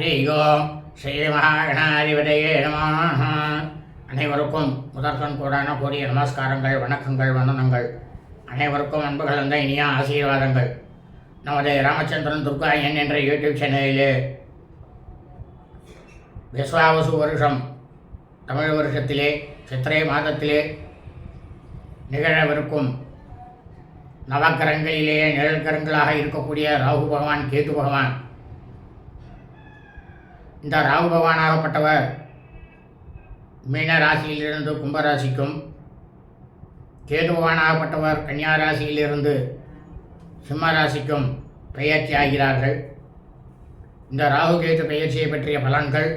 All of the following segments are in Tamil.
ஹரி ஓம் ஸ்ரீ மகாகணாதிபதியே நம. அனைவருக்கும் முதற்கண் கூடான கூடிய நமஸ்காரங்கள் வணக்கங்கள் வந்தனங்கள். அனைவருக்கும் அன்பு கலந்த இனிய ஆசீர்வாதங்கள். நமது ராமச்சந்திரன் துர்கா என் என்ற யூடியூப் சேனலிலே விஸ்வாவசு வருஷம் தமிழ் வருஷத்திலே சித்திரை மாதத்திலே நிகழவிருக்கும் நவக்கரங்களிலேயே நிழல்கரங்களாக இருக்கக்கூடிய ராகு பகவான் கேது பகவான் இந்த ராகு பகவானாகப்பட்டவர் மீன ராசியிலிருந்து கும்பராசிக்கும் கேதுபவானாகப்பட்டவர் கன்னியா ராசியிலிருந்து சிம்ம ராசிக்கும் பெயர்ச்சி ஆகிறார்கள். இந்த ராகு கேது பெயர்ச்சியை பற்றிய பலன்கள்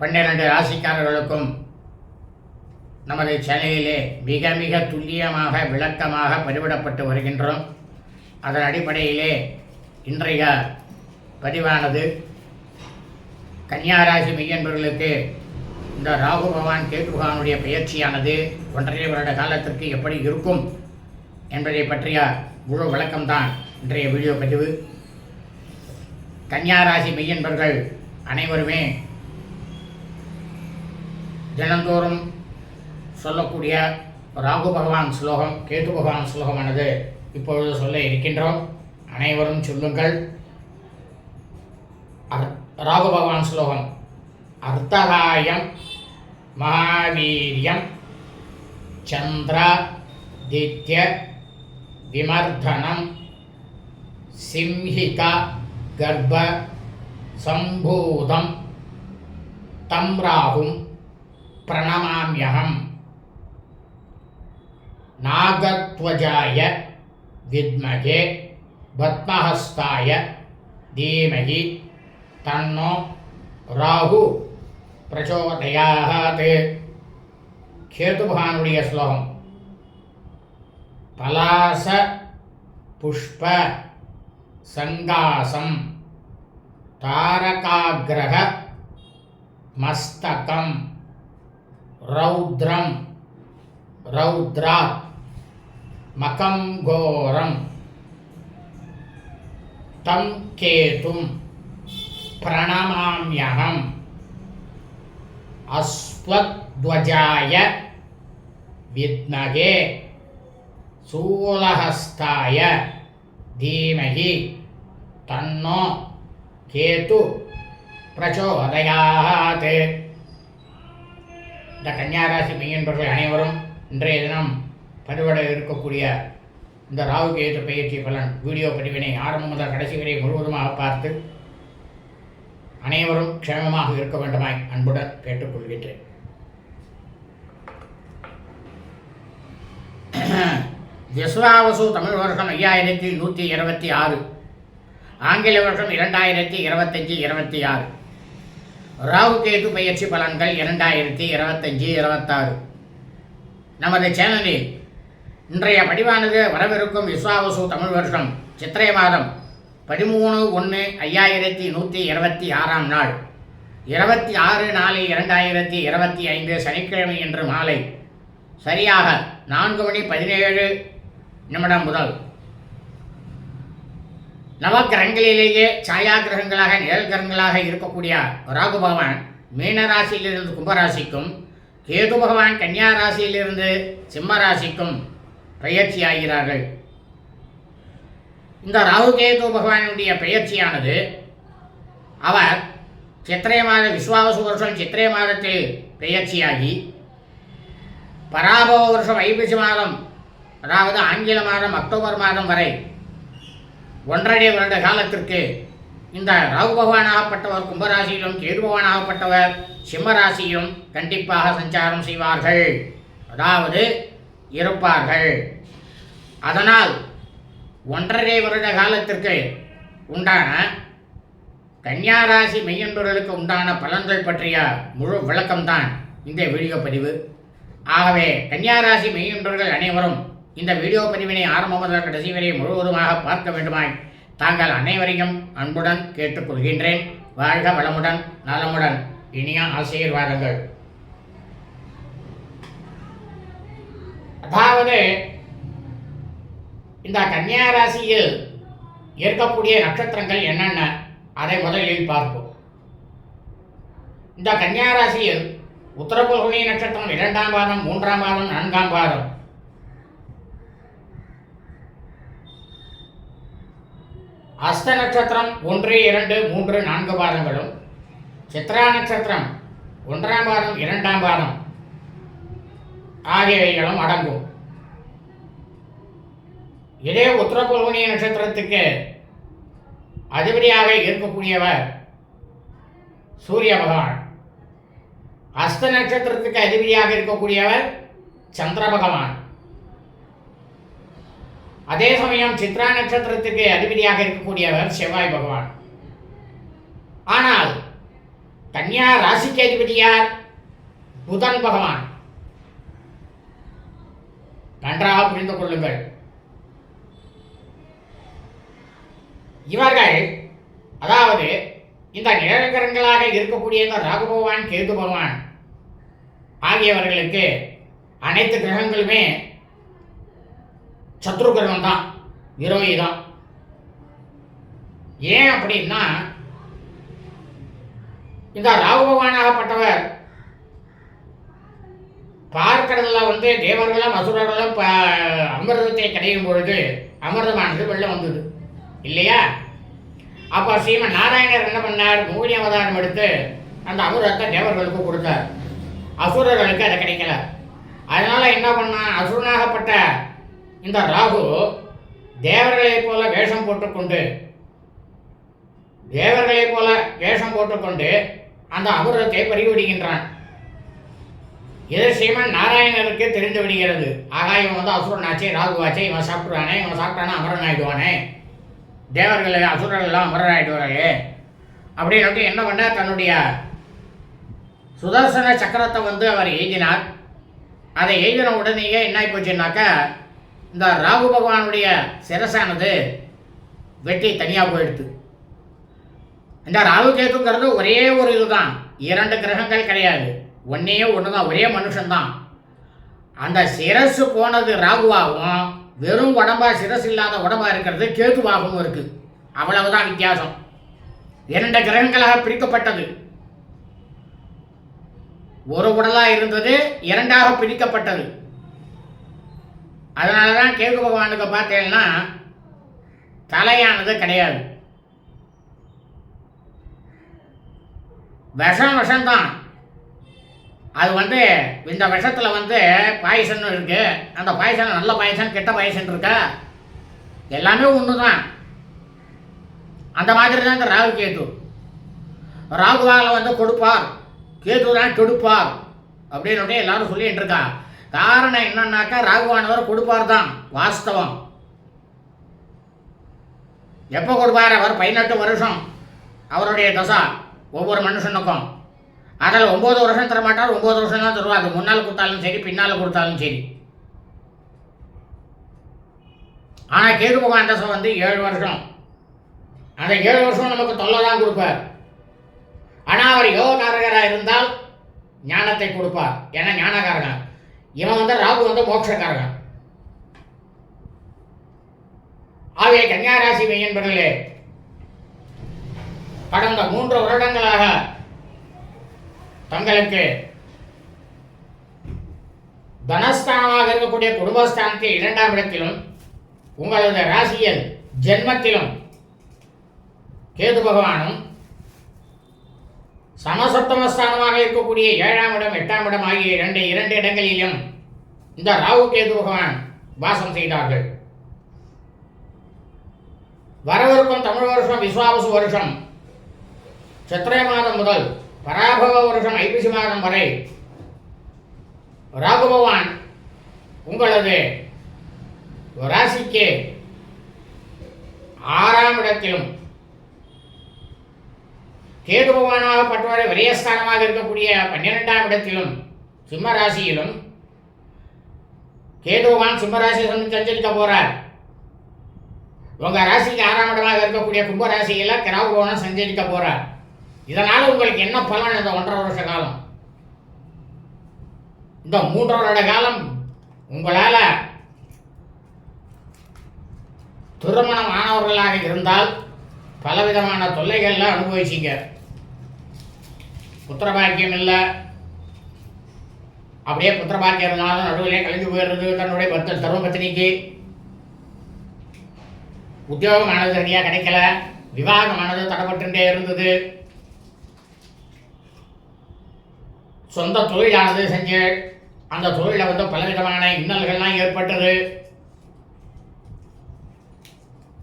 பன்னிரண்டு ராசிக்காரர்களுக்கும் நமது சேனலிலே மிக மிக துல்லியமாக விளக்கமாக பதிவிடப்பட்டு வருகின்றோம். அதன் அடிப்படையிலே இன்றைய பதிவானது கன்னியாராசி மெய்யன்பர்களுக்கு இந்த ராகு பகவான் கேது பகவானுடைய பயிற்சியானது ஒன்றரை வருட காலத்திற்கு எப்படி இருக்கும் என்பதை பற்றிய முழு விளக்கம்தான் இன்றைய வீடியோ பதிவு. கன்னியாராசி மெய்யன்பர்கள் அனைவருமே தினந்தோறும் சொல்லக்கூடிய ராகு பகவான் ஸ்லோகம் கேது பகவான் ஸ்லோகமானது இப்பொழுது சொல்ல இருக்கின்றோம். அனைவரும் சொல்லுங்கள். அர்- ராகு பகவான் ஸ்லோகம். அர்த்தகாயம் மகாவீரியம் சந்திர தித்ய விமர்தனம் சிம்ஹிகா கர்ப்ப சம்பூதம் தம் ராகும் பிரணமாமியகம் நாகத்வஜாய வித்மகே பத்மஹஸ்தாய தீமகி தன்னோ ராகு பிரச்சோதயாத் கேதுபகானுடைய ஸ்லோகம் பலாச புஷ்ப சங்காசம் தாரகாகிரக மஸ்தகம் ரௌத்ரம் ரௌத்ரா மகம் கோரம் தம் கேதும் பிரணமாமியகம். அஸ்வத்வஜாய வித்மகே சூலஹஸ்தாய தீமகி தன்னோ கேது பிரச்சோதயாத் இந்த கன்னியாராசி மெய்யன்பர்கள் அனைவரும் இன்றைய தினம் பதிவிட இருக்கக்கூடிய இந்த ராகு கேது பயிற்சி பலன் வீடியோ பதிவினை ஆரம்பம் முதல் கடைசி வரை முழுவதுமாக பார்த்து அனைவரும் க்ஷேமமாக இருக்க வேண்டுமாய் அன்புடன் கேட்டுக்கொள்கின்றேன். விஸ்வாவசு தமிழ் வருஷம் ஐயாயிரத்தி நூற்றி இருபத்தி ஆறு ஆங்கில வருஷம் இரண்டாயிரத்தி இருபத்தஞ்சி இருபத்தி ஆறு. ராகு கேது பயிற்சி பலன்கள் இரண்டாயிரத்தி இருபத்தஞ்சி இருபத்தாறு. நமது சேனலில் இன்றைய பதிவானது வரவிருக்கும் விஸ்வாவசு தமிழ் வருஷம் சித்திரை மாதம் பதிமூணு ஒன்று ஐயாயிரத்தி நூற்றி இருபத்தி ஆறாம் நாள். இருபத்தி ஆறு நாலு இரண்டாயிரத்தி இருபத்தி ஐந்து சனிக்கிழமை இன்று மாலை. சரியாக நான்கு மணி பதினேழு நிமிடம் முதல். நவக்கிரகங்களிலேயே சாயா கிரகங்களாக நிழல் கிரகங்களாக இருக்கக்கூடிய ராகு பகவான் மீன ராசியிலிருந்து கும்பராசிக்கும் கேது பகவான் கன்னியா ராசியிலிருந்து சிம்ம ராசிக்கும் பெயர்ச்சியாகிறார்கள் இந்த ராகுகேது பகவானுடைய பெயர்ச்சியானது அவர் சித்திரை மாத விஸ்வாவசு வருஷம் சித்திரை மாதத்தில் பெயர்ச்சியாகி பராபவ வருஷம் ஐப்பசி மாதம் அதாவது ஆங்கில மாதம் அக்டோபர் மாதம் வரை ஒன்றரை வருட காலத்திற்கு இந்த ராகு பகவானாகப்பட்டவர் கும்பராசியிலும் கேது பகவானாகப்பட்டவர் சிம்மராசியிலும் கண்டிப்பாக சஞ்சாரம் செய்வார்கள். அதாவது இருப்பார்கள். அதனால் ஒன்றரை வருட காலத்திற்கு உண்டான கன்னியாராசி மெய்யன்பர்களுக்கு உண்டான பலன்கள் பற்றிய முழு விளக்கம்தான் இந்த வீடியோ பதிவு. ஆகவே கன்னியாராசி மெய்யன்பர்கள் அனைவரும் இந்த வீடியோ பதிவினை ஆரம்பம் முதல் கடைசி வரை முழுவதுமாக பார்க்க வேண்டுமாய் தாங்கள் அனைவரையும் அன்புடன் கேட்டுக்கொள்கின்றேன். வாழ்க வளமுடன் நலமுடன் இனிய ஆசீர்வாதங்கள். அதாவது இந்த கன்னியா ராசியில் இருக்கக்கூடிய நட்சத்திரங்கள் என்னென்ன? அதை முதலில் பார்ப்போம். இந்த கன்னியா ராசியில் உத்தரபுல்குனி நட்சத்திரம் இரண்டாம் பாதம் மூன்றாம் பாதம் நான்காம் பாதம். அஸ்த நட்சத்திரம் ஒன்று இரண்டு மூன்று நான்கு பாதங்களும் சித்ரா நட்சத்திரம் ஒன்றாம் பாதம் இரண்டாம் பாதம் ஆகியவைகளும் அடங்கும். இதே உத்தரகுல்குனி நட்சத்திரத்துக்கு அதிபதியாக இருக்கக்கூடியவர் சூரிய பகவான். அஸ்த நட்சத்திரத்துக்கு அதிபதியாக இருக்கக்கூடியவர் சந்திர பகவான். அதே சமயம் சித்ரா நட்சத்திரத்துக்கு அதிபதியாக இருக்கக்கூடியவர் செவ்வாய் பகவான். ஆனால் கன்யா ராசிக்கு அதிபதியார் புதன் பகவான். நன்றாக புரிந்து கொள்ளுங்கள். இவர்கள் அதாவது இந்த நிழல்கரங்களாக இருக்கக்கூடிய இந்த ராகு பகவான் கேது பகவான் ஆகியவர்களுக்கு அனைத்து கிரகங்களுமே சத்ரு கிரகம் தான் விரோதி தான். ஏன் அப்படின்னா இந்த ராகு பகவானாகப்பட்டவர் பார்க்கறதுல வந்து தேவர்களும் அசுரர்களும் ப அமிர்தத்தை கிடையும் பொழுது அமிர்தமானது வெள்ளம் வந்தது. இல்லையா? அப்போ ஸ்ரீமன் நாராயணர் என்ன பண்ணார்? மூலி அவதாரம் எடுத்து அந்த அமுதத்தை தேவர்களுக்கு கொடுத்தார். அசுரர்களுக்கு அது கிடைக்கல. அதனால என்ன பண்ணான் அசுரனாகப்பட்ட இந்த ராகு தேவர்களைப் போல வேஷம் போட்டுக்கொண்டு தேவர்களைப் போல வேஷம் போட்டுக்கொண்டு அந்த அமிர்தத்தை பறிவிடுகின்றான் இது ஸ்ரீமன் நாராயணருக்கு தெரிந்து விடுகிறது. ஆகா இவன் வந்து அசுரனாச்சே ராகுவாச்சே இவன் சாப்பிடுவானே இவன் சாப்பிட்டானா அமரன் ஆயிடுவானே தேவர்கள் அசுரர்கள்லாம் எல்லாம் அப்படின்னு என்ன பண்ணார் தன்னுடைய சுதர்சன சக்கரத்தை வந்து அவர் எழுதினார் அதை எழுதின உடனேயே என்ன போச்சுன்னாக்கா இந்த ராகு பகவானுடைய சிரசானது வெட்டி தனியாக போயிடுது. இந்த ராகு கேத்துங்கிறது ஒரே ஒரு இதுதான். இரண்டு கிரகங்கள் கிடையாது. ஒன்றே ஒன்று தான் ஒரே மனுஷன்தான். அந்த சிரசு போனது ராகுவாகவும் வெறும் உடம்பா சிரசு இல்லாத உடம்பா இருக்கிறது கேதுவாகவும் இருக்கு. அவ்வளவுதான் வித்தியாசம். இரண்டு கிரகங்களாக பிரிக்கப்பட்டது. ஒரு உடலா இருந்தது இரண்டாக பிரிக்கப்பட்டது. அதனால தான் கேது பகவானுக்கு பார்த்தீங்கன்னா தலையானது கிடையாது. விஷம் விஷம்தான். அது வந்து இந்த விஷத்தில் வந்து பாயசன் இருக்கு. அந்த பாயசன் நல்ல பாயசன் கெட்ட பாயசன் இருக்கா? எல்லாமே ஒன்று தான் அந்த மாதிரி தான் இந்த ராகு கேது. ராகுவால் வந்து கொடுப்பார். கேது தான் கெடுப்பார். அப்படின்னு எல்லாரும் சொல்லிட்டு இருக்கா. காரணம் என்னன்னாக்கா ராகுவானவர் கொடுப்பார் தான் வாஸ்தவம். எப்போ கொடுப்பார்? அவர் பதினெட்டு வருஷம். அவருடைய தசா ஒவ்வொரு மனுஷனுக்கும். அதில் ஒம்பது வருஷம் தர மாட்டார் ஒம்பது வருஷம் தான் தருவார். அது முன்னால் கொடுத்தாலும் சரி பின்னால் கொடுத்தாலும் சரி. ஆனால் கேது பகவான் வந்து ஏழு வருஷம். அந்த ஏழு வருஷம் நமக்கு தொல்லை தான் கொடுப்பார். ஆனால் அவர் யோகக்காரகராக இருந்தால் ஞானத்தை கொடுப்பார். ஏன்னா ஞானக்காரகன். இவன் வந்து ராகு வந்து மோட்சக்காரகன். ஆகிய கன்னியாராசி மெய்யன்பர்களே கடந்த மூன்று வருடங்களாக தங்களுக்கு தனஸ்தானமாக இருக்கக்கூடிய குடும்பஸ்தானத்தில் இரண்டாம் இடத்திலும் உங்களது ராசியில் ஜென்மத்திலும் கேது பகவானும் சமசப்தமஸ்தானமாக இருக்கக்கூடிய ஏழாம் இடம் எட்டாம் இடம் ஆகிய இரண்டு இரண்டு இடங்களிலும் இந்த ராகு கேது பகவான் வாசம் செய்தார்கள். வரவிருக்கும் தமிழ் வருஷம் விஸ்வாவசு வருஷம் சித்திரை மாதம் முதல் பராபவ வருஷம் ஐப்பசி மாதம் வரை ராகு பகவான் உங்களது ராசிக்கு ஆறாம் இடத்திலும் கேது பகவானாகப்பட்டவரை விரயஸ்தானமாக இருக்கக்கூடிய பன்னிரெண்டாம் இடத்திலும் சிம்ம ராசியிலும் கேது பகவான் சிம்ம ராசியை சஞ்சரிக்க போறார். உங்க ராசிக்கு ஆறாம் இடமாக இருக்கக்கூடிய கும்ப ராசியில கிராவு சஞ்சரிக்க போறார். இதனால் உங்களுக்கு என்ன பலன் இந்த ஒன்றரை வருஷ காலம்? இந்த மூன்று வருட காலம் உங்களால் திருமணம் ஆனவர்களாக இருந்தால் பலவிதமான தொல்லைகள்லாம் அனுபவிச்சிங்க. புத்திரபாக்கியம் இல்லை. அப்படியே புத்திரபாக்கியம் இருந்தாலும் நடுவிலே கழிஞ்சு போயிடுறது தன்னுடைய பத்த தர்ம பத்தினிக்கு உத்தியோகமானது சரியாக கிடைக்கல. விவாகமானது தடைப்பட்டுட்டே இருந்தது. சொந்த தொழிலானது செஞ்சு அந்த தொழிலில் வந்து பலவிதமான இன்னல்கள்லாம் ஏற்பட்டது.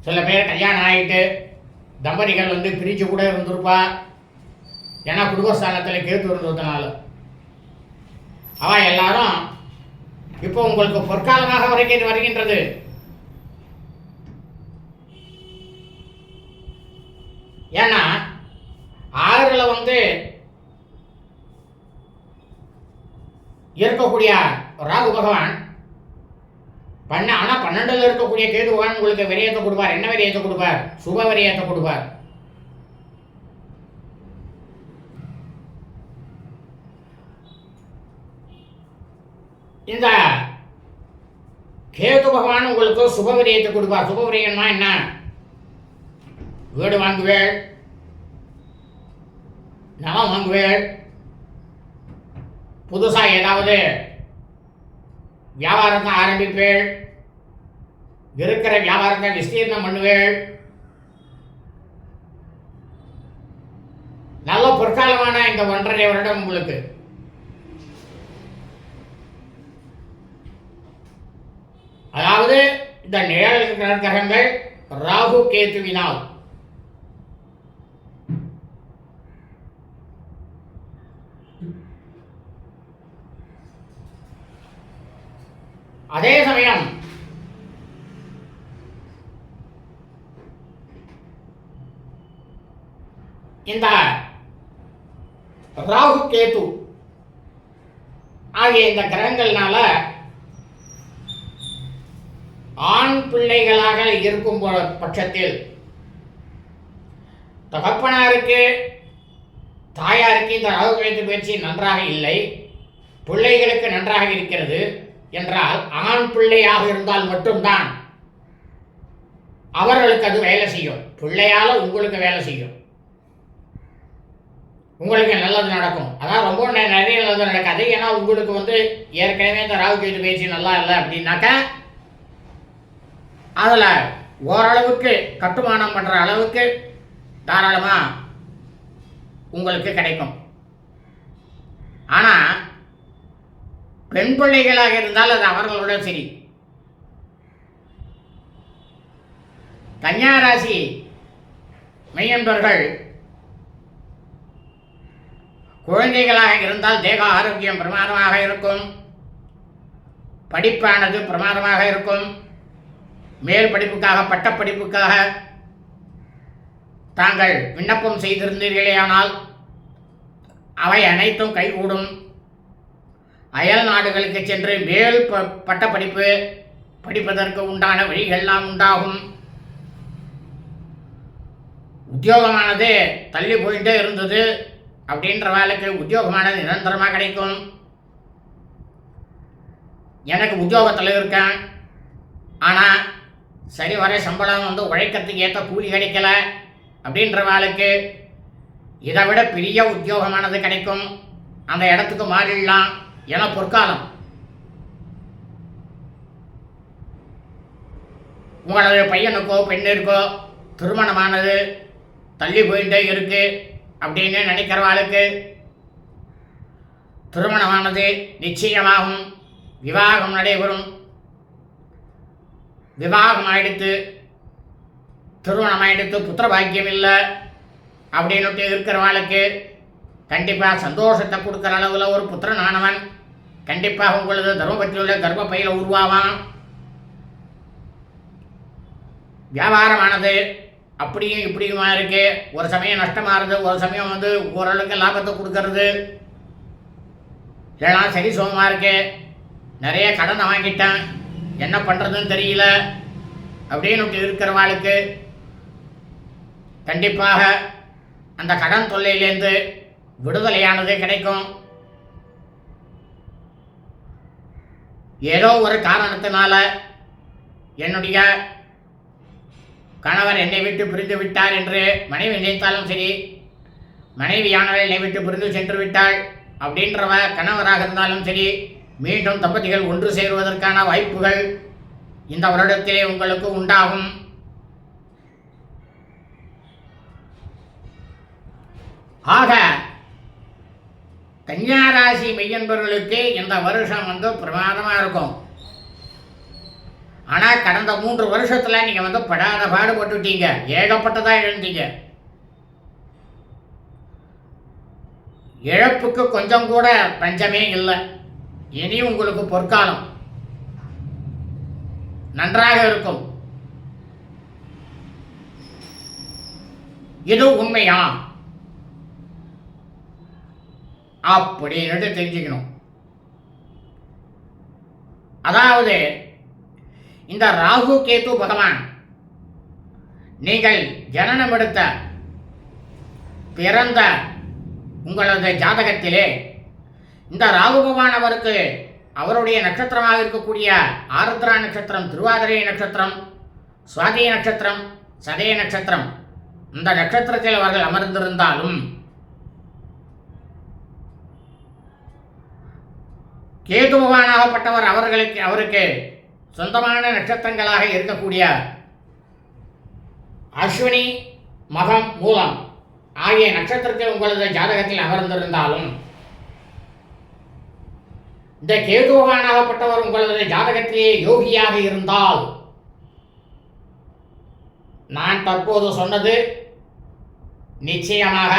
சில பேர் கல்யாணம் ஆகிட்டு தம்பதிகள் வந்து பிரிஞ்சு கூட இருந்திருப்பா. ஏன்னா குடும்பஸ்தானத்தில் கேட்டு இருந்ததுனால. அவ எல்லாரும் இப்போ உங்களுக்கு பொற்காலமாக வரைக்கும் வருகின்றது. ஏன்னா ஆறுல வந்து இருக்கக்கூடிய ராகு பகவான் பண்ண ஆனால் பன்னெண்டுல இருக்கக்கூடிய கேது பகவான் உங்களுக்கு விரயத்தை கொடுப்பார். என்ன விரயத்தை கொடுப்பார்? சுப விரயத்தை கொடுப்பார். இந்த கேது பகவான் உங்களுக்கு சுப விரயத்தை கொடுப்பார். சுப விரயம்னா என்ன? வீடு வாங்குவேள் நலம் வாங்குவேள் புதுசாக ஏதாவது வியாபாரத்தை ஆரம்பிப்பேள் இருக்கிற வியாபாரத்தை விஸ்தீர்ணம் பண்ணுவேள். நல்ல பொற்காலமான இந்த ஒன்றரை வருடம் உங்களுக்கு. அதாவது இந்த நிழல் கிரகங்கள் ராகு கேத்துவினால் அதே சமயம் இந்த ராகு கேது ஆகிய இந்த கிரகங்கள்னால ஆண் பிள்ளைகளாக இருக்கும் பட்சத்தில் தகப்பனாருக்கு தாயாருக்கு இந்த ராகு கேது பயிற்சி நன்றாக இல்லை. பிள்ளைகளுக்கு நன்றாக இருக்கிறது. என்றால் ஆண் பிள்ளையாக இருந்தால் மட்டும்தான் அவர்களுக்கு அது வேலை செய்யும். பிள்ளையால் உங்களுக்கு வேலை செய்யும். உங்களுக்கு நல்லது நடக்கும். அதான் ரொம்ப நிறைய நல்லது நடக்காது ஏன்னா உங்களுக்கு வந்து ஏற்கனவே இந்த ராகு கேது பயிற்சி நல்லா இல்லை அப்படின்னாக்கா அதில் ஓரளவுக்கு கட்டுமானம் பண்ணுற அளவுக்கு தாராளமாக உங்களுக்கு கிடைக்கும். ஆனால் பெண் பிள்ளைகளாக இருந்தால் அது அவர்களுடன் சரி. கன்னியா ராசி மெய்யன்பர்கள் குழந்தைகளாக இருந்தால் தேக ஆரோக்கியம் பிரமாதமாக இருக்கும். படிப்பானது பிரமாதமாக இருக்கும். மேல் படிப்புக்காக பட்டப்படிப்புக்காக தாங்கள் விண்ணப்பம் செய்திருந்தீர்களேயானால் அவை அனைத்தும் கைகூடும். அயல் நாடுகளுக்கு சென்று மேல் ப- பட்டப்படிப்பு படிப்பதற்கு உண்டான வழிகள்லாம் உண்டாகும். உத்தியோகமானது தள்ளி போயிட்டே இருந்தது. அப்படின்ற வேலைக்கு உத்தியோகமானது நிரந்தரமாக கிடைக்கும். எனக்கு உத்தியோகத்தில் இருக்கேன். ஆனால் சரி வர சம்பளம் வந்து உழைக்கிறதுக்கு ஏற்ற கூலி கிடைக்கல. அப்படின்ற வேலைக்கு இதை விட பெரிய உத்தியோகமானது கிடைக்கும். அந்த இடத்துக்கு மாறிடலாம். ஏன்னா பொற்காலம். உங்களது பையனுக்கோ பெண்ணிற்கோ திருமணமானது தள்ளி போயிட்டே இருக்கு அப்படின்னு நினைக்கிறவாளுக்கு திருமணமானது நிச்சயமாகும். விவாகம் நடைபெறும். விவாகம் ஆயிடுத்து திருமணம் ஆயிடுத்து புத்திர பாக்கியம் இல்லை அப்படின்னுட்டு இருக்கிறவாளுக்கு கண்டிப்பாக சந்தோஷத்தை கொடுக்குற அளவில் ஒரு புத்திரனானவன் கண்டிப்பாக உங்களது தர்மபத்தியுள்ள கர்ப்பப்பையில் உருவாவாம். வியாபாரமானது அப்படியும் இப்படியுமா இருக்கு? ஒரு சமயம் நஷ்டமாகுது ஒரு சமயம் வந்து ஓரளவுக்கு லாபத்தை கொடுக்கறது. எல்லாம் சரி சுகமாக இருக்கு. நிறைய கடனை வாங்கிட்டேன். என்ன பண்ணுறதுன்னு தெரியல. அப்படின்னு இருக்கிறவாளுக்கு கண்டிப்பாக அந்த கடன் தொல்லையிலேருந்து விடுதலையானது கிடைக்கும். ஏதோ ஒரு காரணத்தினால என்னுடைய கணவர் என்னை விட்டு பிரிந்து விட்டார் என்று மனைவி நினைத்தாலும் சரி மனைவியானவர் என்னை விட்டு பிரிந்து சென்று விட்டாள் அப்படின்றவ கணவராக இருந்தாலும் சரி மீண்டும் தம்பதிகள் ஒன்று சேருவதற்கான வாய்ப்புகள் இந்த வருடத்திலே உங்களுக்கு உண்டாகும். ஆக கன்னியாராசி மெய்யன்பர்களுக்கு இந்த வருஷம் வந்து பிரமாதமாக இருக்கும். ஆனால் கடந்த மூன்று வருஷத்தில் நீங்கள் வந்து படாத பாடுபட்டுட்டீங்க ஏகப்பட்டதாக எழுந்தீங்க. இழப்புக்கு கொஞ்சம் கூட பஞ்சமே இல்லை. இனி உங்களுக்கு பொற்காலம். நன்றாக இருக்கும். இது உண்மையா? அப்படின்னு தெரிஞ்சுக்கணும். அதாவது இந்த ராகு கேது பகவான் நீங்கள் ஜனனம் எடுத்த பிறந்த உங்களது ஜாதகத்திலே இந்த ராகு பகவான் அவருக்கு அவருடைய நட்சத்திரமாக இருக்கக்கூடிய ஆருத்ரா நட்சத்திரம் திருவாதிரை நட்சத்திரம் சுவாதி நட்சத்திரம் சதய நட்சத்திரம் இந்த நட்சத்திரத்தில் அவர்கள் அமர்ந்திருந்தாலும் கேது பகவானாகப்பட்டவர் அவர்களுக்கு அவருக்கு சொந்தமான நட்சத்திரங்களாக இருக்கக்கூடிய அஸ்வினி மகம் மூலம் ஆகிய நட்சத்திரத்தில் உங்களது ஜாதகத்தில் அமர்ந்திருந்தாலும் இந்த கேது பகவானாகப்பட்டவர் உங்களது ஜாதகத்திலேயே யோகியாக இருந்தால் நான் தற்போது சொன்னது நிச்சயமாக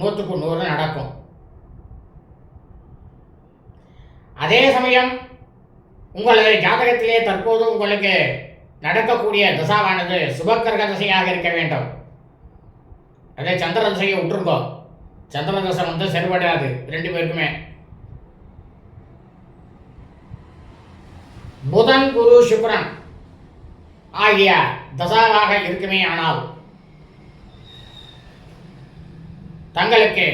நூற்றுக்கு நூறு நடக்கும். அதே சமயம் உங்களது ஜாதகத்திலே தற்போது உங்களுக்கு நடக்கக்கூடிய தசாவானது சுபக்கிரக தசையாக இருக்க வேண்டும். அதே சந்திர தசையை விட்டுருங்கோ. சந்திர தசை வந்து சரிபடாது. ரெண்டு பேருக்குமே. புதன் குரு சுக்ரன் ஆகிய தசாவாக இருக்குமே ஆனால் தங்களுக்கு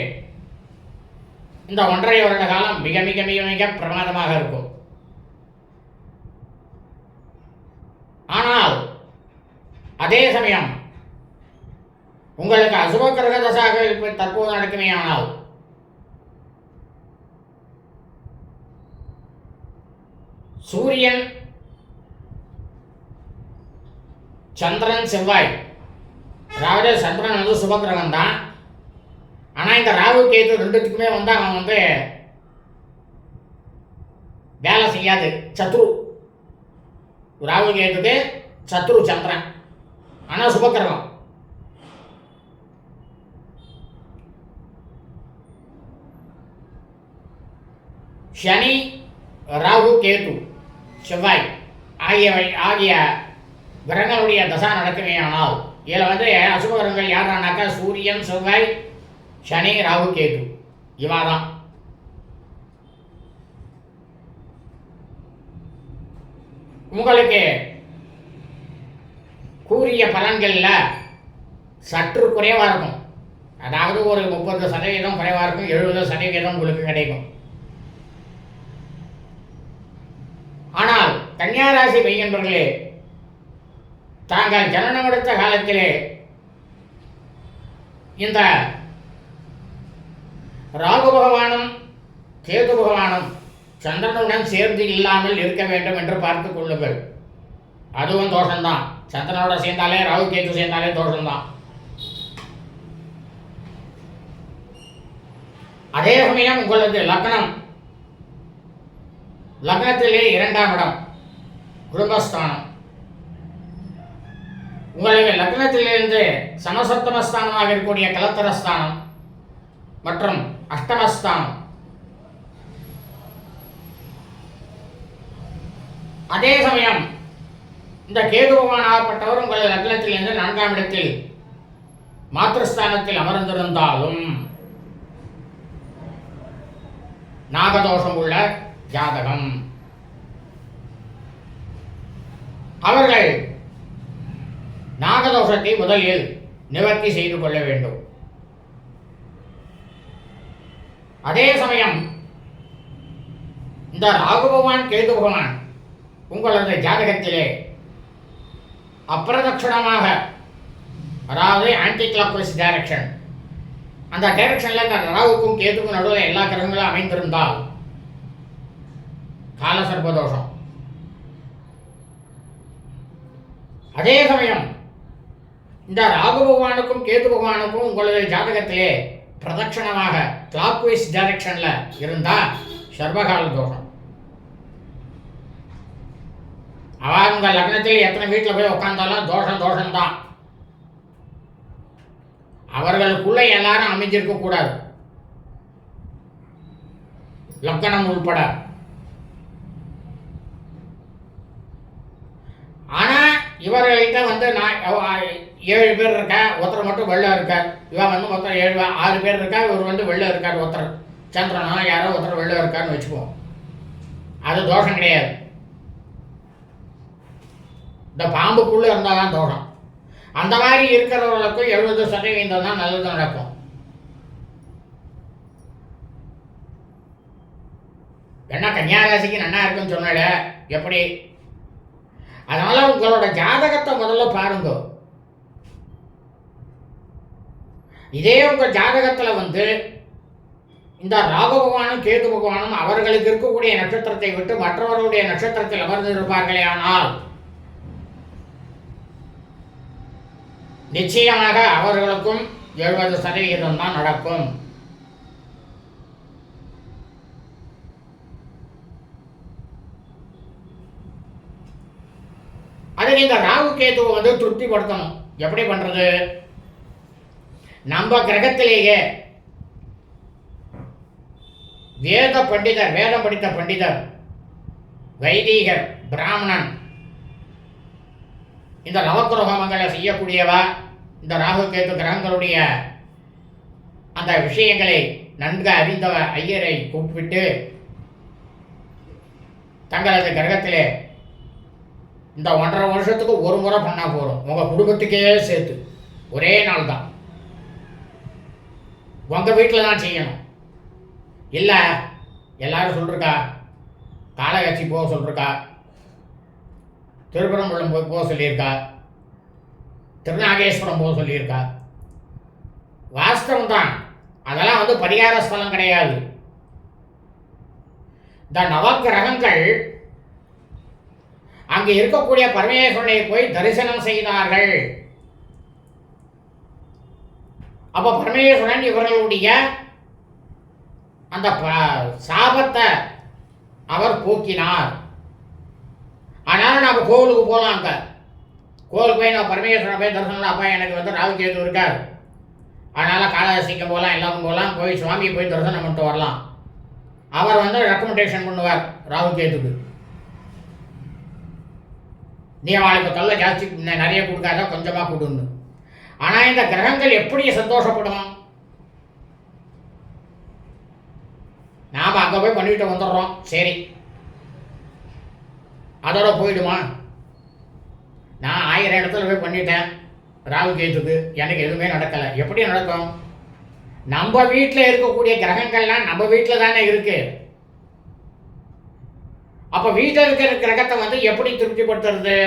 இந்த ஒன்றரை வருட காலம் மிக மிக மிக மிக பிரமாதமாக இருக்கும். ஆனால் அதே சமயம் உங்களுக்கு அசுப கிரக தசாக தற்போது நடக்குமே ஆனால் சூரியன் சந்திரன் செவ்வாய் அதாவது சந்திரன் வந்து சுபகிரகம் தான் ஆனால் இந்த ராகு கேது ரெண்டுத்துக்குமே வந்து அவன் வந்து வேலை செய்யாது. சத்ரு. ராகு கேதுக்கு சத்ரு சந்திரன். ஆனால் சுபக்கிரகம். சனி ராகு கேது செவ்வாய் ஆகியவை ஆகிய கிரகங்களுடைய தசா நடக்குமே ஆனால் இதில் வந்து அசுப கிரகங்கள் யாரானாக்கா சூரியன் செவ்வாய் சனி ராகு கேது. இவா தான் உங்களுக்கு கூறிய பலன்களில் சற்று குறைவாக இருக்கும். அதாவது ஒரு முப்பது சதவீதம் குறைவாக இருக்கும் எழுபது சதவீதம் உங்களுக்கு கிடைக்கும். ஆனால் கன்னியாராசி பையன்பர்களே தாங்கள் ஜனனம் எடுத்த காலத்திலே இந்த ராகு பகவானும் கேது பகவானும் சந்திரனுடன் சேர்ந்து இல்லாமல் இருக்க வேண்டும் என்று பார்த்துக் கொள்ளுங்கள். அதுவும் தோஷம்தான். சந்திரனோட சேர்ந்தாலே ராகு கேது சேர்ந்தாலே தோஷம்தான். அதே சமயம் உங்களது லக்னம். லக்னத்திலே இரண்டாம் இடம் குடும்பஸ்தானம். உங்களுக்கு லக்னத்திலிருந்து சமசப்தமஸ்தானமாக இருக்கக்கூடிய கலத்தரஸ்தானம் மற்றும் அஷ்டமஸ்தானம். அதே சமயம் இந்த கேது பகவான் ஆகப்பட்டவர் உங்கள் லக்னத்திலிருந்து நான்காம் இடத்தில் மாத்திருஸ்தானத்தில் அமர்ந்திருந்தாலும் நாகதோஷம் உள்ள ஜாதகம். அவர்கள் நாகதோஷத்தை முதலில் நிவர்த்தி செய்து கொள்ள வேண்டும். அதே சமயம் இந்த ராகு பகவான் கேது பகவான் உங்களது ஜாதகத்திலே அப்பிரதட்சிணமாக அதாவது ஆன்டி கிளாக்வைஸ் டைரக்ஷன் அந்த டைரக்ஷனில் இந்த ராகுக்கும் கேதுக்கும் நடுவில் எல்லா கிரகங்களும் அமைந்திருந்தால் காலசர்பதோஷம் அதே சமயம் இந்த ராகு பகவானுக்கும் கேது பகவானுக்கும் உங்களது ஜாதகத்திலே பிரதட்சணமாக கிளாக்வைஸ் டைரக்ஷனில் இருந்தால் சர்வகால தோஷம். அவங்க லக்னத்தில் எத்தனை வீட்டில் போய் உட்காந்தாலும் தோஷம் தோஷம்தான் அவர்களுக்குள்ள எல்லாரும் அமைஞ்சிருக்கக்கூடாது. லக்கணம் உள்பட இவர்கள்ட்ட வந்து நான் ஏழு பேர் இருக்கா ஒருத்தர் மட்டும் வெள்ளை இருக்கார் இவன் வந்து மொத்தம் ஏழு ஆறு பேர் இருக்கா? இவர் வந்து வெள்ளை இருக்கார் ஒருத்தர். சந்திரனா யாரோ ஒருத்தர் வெள்ளை இருக்காருன்னு வச்சுக்குவோம். அது தோஷம் கிடையாது. இந்த பாம்புக்குள்ளே இருந்தால் தான் தோஷம். அந்த மாதிரி இருக்கிறவர்களுக்கும் எழுபது சதவீதம் தான் நல்லது நடக்கும். என்ன கன்னியாராசிக்கு நன்னா இருக்குன்னு சொன்னால எப்படி? அதனால உங்களோட ஜாதகத்தை முதல்ல பாருங்க. இதே உங்க ஜாதகத்துல வந்து இந்த ராகு பகவானும் கேது பகவானும் அவர்களுக்கு இருக்கக்கூடிய நட்சத்திரத்தை விட்டு மற்றவர்களுடைய நட்சத்திரத்தில் அமர்ந்து இருப்பார்களே ஆனால் நிச்சயமாக அவர்களுக்கும் எழுபது சதவிகிதம் தான் நடக்கும். அதுக்கு இந்த ராகு கேதுவை வந்து திருப்திப்படுத்தணும். எப்படி பண்றது? நம்ம கிரகத்திலேயே வேத பண்டிதர் வேதம் படித்த பண்டிதர் வைதீகர் பிராமணன் இந்த நவக்கிரகமங்களை செய்யக்கூடியவா? இந்த ராகு கேது கிரகங்களுடைய அந்த விஷயங்களை நன்கு அறிந்தவர் ஐயரை கூப்பிட்டு தங்களது கிரகத்திலே இந்த ஒன்றரை வருஷத்துக்கு ஒரு முறை பண்ணால் போதும். உங்கள் குடும்பத்துக்கே சேர்த்து. ஒரே நாள் தான் உங்கள் வீட்டில் தான் செய்யணும். இல்லை எல்லாரும் சொல்லிருக்கா? காலகட்சி போக சொல்லிருக்கா? திருப்பரங்குளம் போய் போக சொல்லியிருக்கா? திருநாகேஸ்வரம் போக சொல்லியிருக்கா? வாஸ்தவம் தான் அதெல்லாம் வந்து பரிகார ஸ்தலம் கிடையாது. இந்த நவக்கிரகங்கள் அங்கே இருக்கக்கூடிய பரமேஸ்வரனை போய் தரிசனம் செய்தார்கள். அப்ப பரமேஸ்வரன் இவர்களுடைய அந்த ப- சாபத்தை அவர் போக்கினார். ஆனாலும் நம்ம கோவிலுக்கு போகலாம் அங்க. கோவிலுக்கு போய் நான் பரமேஸ்வரன் போய் தரிசனம் அப்பா எனக்கு வந்து ராகு கேது இருக்கார். அதனால காலஹஸ்திக்கும் போகலாம் எல்லாரும் போகலாம் போய் சுவாமியை போய் தரிசனம் பண்ணிட்டு வரலாம். அவர் வந்து ரெக்கமெண்டேஷன் பண்ணுவார் ராகு கேதுக்கு நீ அவளுக்கு தொல்லை ஜாஸ்தி நிறைய கொடுக்காத கொஞ்சமாக கொடுன்னு. ஆனால் இந்த கிரகங்கள் எப்படி சந்தோஷப்படும் நாம் அங்கே போய் பண்ணிட்டு வந்துடுறோம். சரி. அதோட போயிடுமா? நான் ஆயிரம் இடத்துல போய் பண்ணிட்டேன். ராகு கேத்துக்கு. எனக்கு எதுவுமே நடக்கலை. எப்படி நடக்கும்? நம்ம வீட்டில் இருக்கக்கூடிய கிரகங்கள்லாம் நம்ம வீட்டில் தானே இருக்குது அப்போ வீட்டில் இருக்கிற கிரகத்தை வந்து எப்படி திருப்திப்படுத்துறது?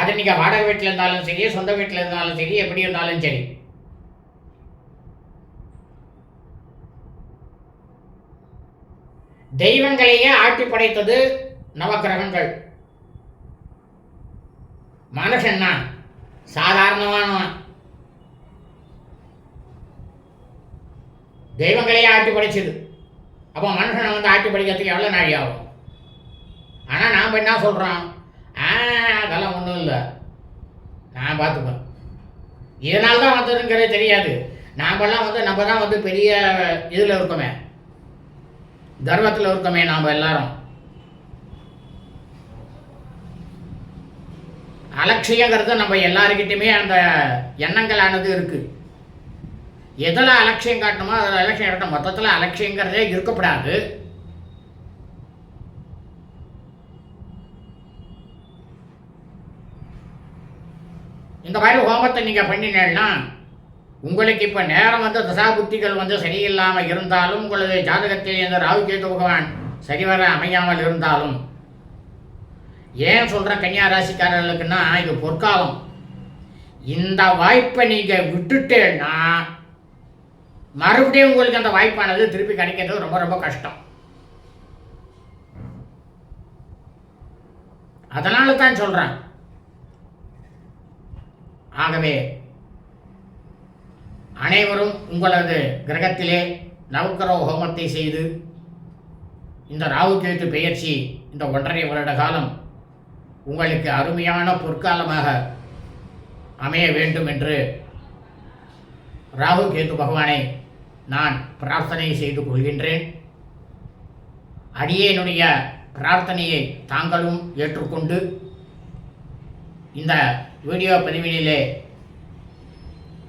அது நீங்கள் வாடகை வீட்டில் இருந்தாலும் சரி சொந்த வீட்டில் இருந்தாலும் சரி எப்படி இருந்தாலும் சரி. தெய்வங்களையே ஆட்டி படைத்தது நவக்கிரகங்கள். தான் சாதாரணமானவன். தெய்வங்களையே ஆட்டி படைச்சது. அப்போ மனுஷனை வந்து ஆட்டி படைக்கிறதுக்கு எவ்வளோ நாழி ஆகும்? ஆனால் நாம் என்ன சொல்கிறோம் ஆ அதெல்லாம் ஒன்றும் இல்லை. நான் பார்த்துப்பேன் இதனால தான் வந்ததுங்கிறது தெரியாது. நாமெல்லாம் வந்து நம்ம தான் வந்து பெரிய இதில் இருக்கோமே. தர்மத்தில் இருக்கோமே நாம் எல்லாரும். அலட்சியங்கிறது நம்ம எல்லாருக்கிட்டையுமே அந்த எண்ணங்களானது இருக்குது எதில் அலட்சியம் காட்டணுமோ அதில் அலட்சியம் காட்டணும். மொத்தத்தில் அலட்சியங்கிறதே இருக்கக்கூடாது இந்த மாதிரி ஹோமத்தை நீங்கள் பண்ணினீங்கன்னா உங்களுக்கு இப்போ நேரம் வந்து தசாபுத்திகள் வந்து சரியில்லாமல் இருந்தாலும் உங்களது ஜாதகத்தில் இந்த ராகு கேது பகவான் சரிவர அமையாமல் இருந்தாலும் ஏன் சொல்கிறேன் கன்னியா ராசிக்காரர்களுக்குன்னா இது பொற்காலம். இந்த வாய்ப்பை நீங்கள் விட்டுட்டேன்னா மறுபடியும் உங்களுக்கு அந்த வாய்ப்பானது திருப்பி கிடைக்கிறது ரொம்ப ரொம்ப கஷ்டம். அதனால தான் சொல்கிறேன் ஆகவே அனைவரும் உங்களது கிரகத்திலே நவக்கரோ ஹோமத்தை செய்து இந்த ராகு கேத்து பெயர்ச்சி இந்த ஒன்றரை வருட காலம் உங்களுக்கு அருமையான பொற்காலமாக அமைய வேண்டும் என்று ராகு கேத்து பகவானை நான் பிரார்த்தனை செய்து கொள்கின்றேன். அடியேனுடைய பிரார்த்தனையை தாங்களும் ஏற்றுக்கொண்டு இந்த வீடியோ பதிவினிலே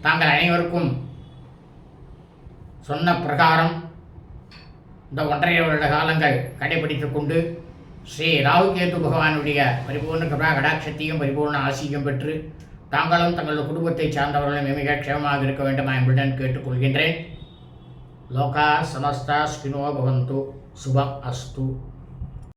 தாங்கள் அனைவருக்கும் சொன்ன பிரகாரம் இந்த ஒன்றரை வருட காலங்கள் கடைபிடித்துக் கொண்டு ஸ்ரீ ராகுகேது பகவானுடைய பரிபூர்ண கிருபா கடாட்சத்தையும் பரிபூர்ண ஆசியும் பெற்று தாங்களும் தங்களது குடும்பத்தை சார்ந்தவர்களும் மிக க்ஷேமமாக இருக்க வேண்டுமா என்பதுடன் கேட்டுக்கொள்கின்றேன். லோகா சமஸ்தா ஸ்பினோ பவந்து சுபம் அஸ்து.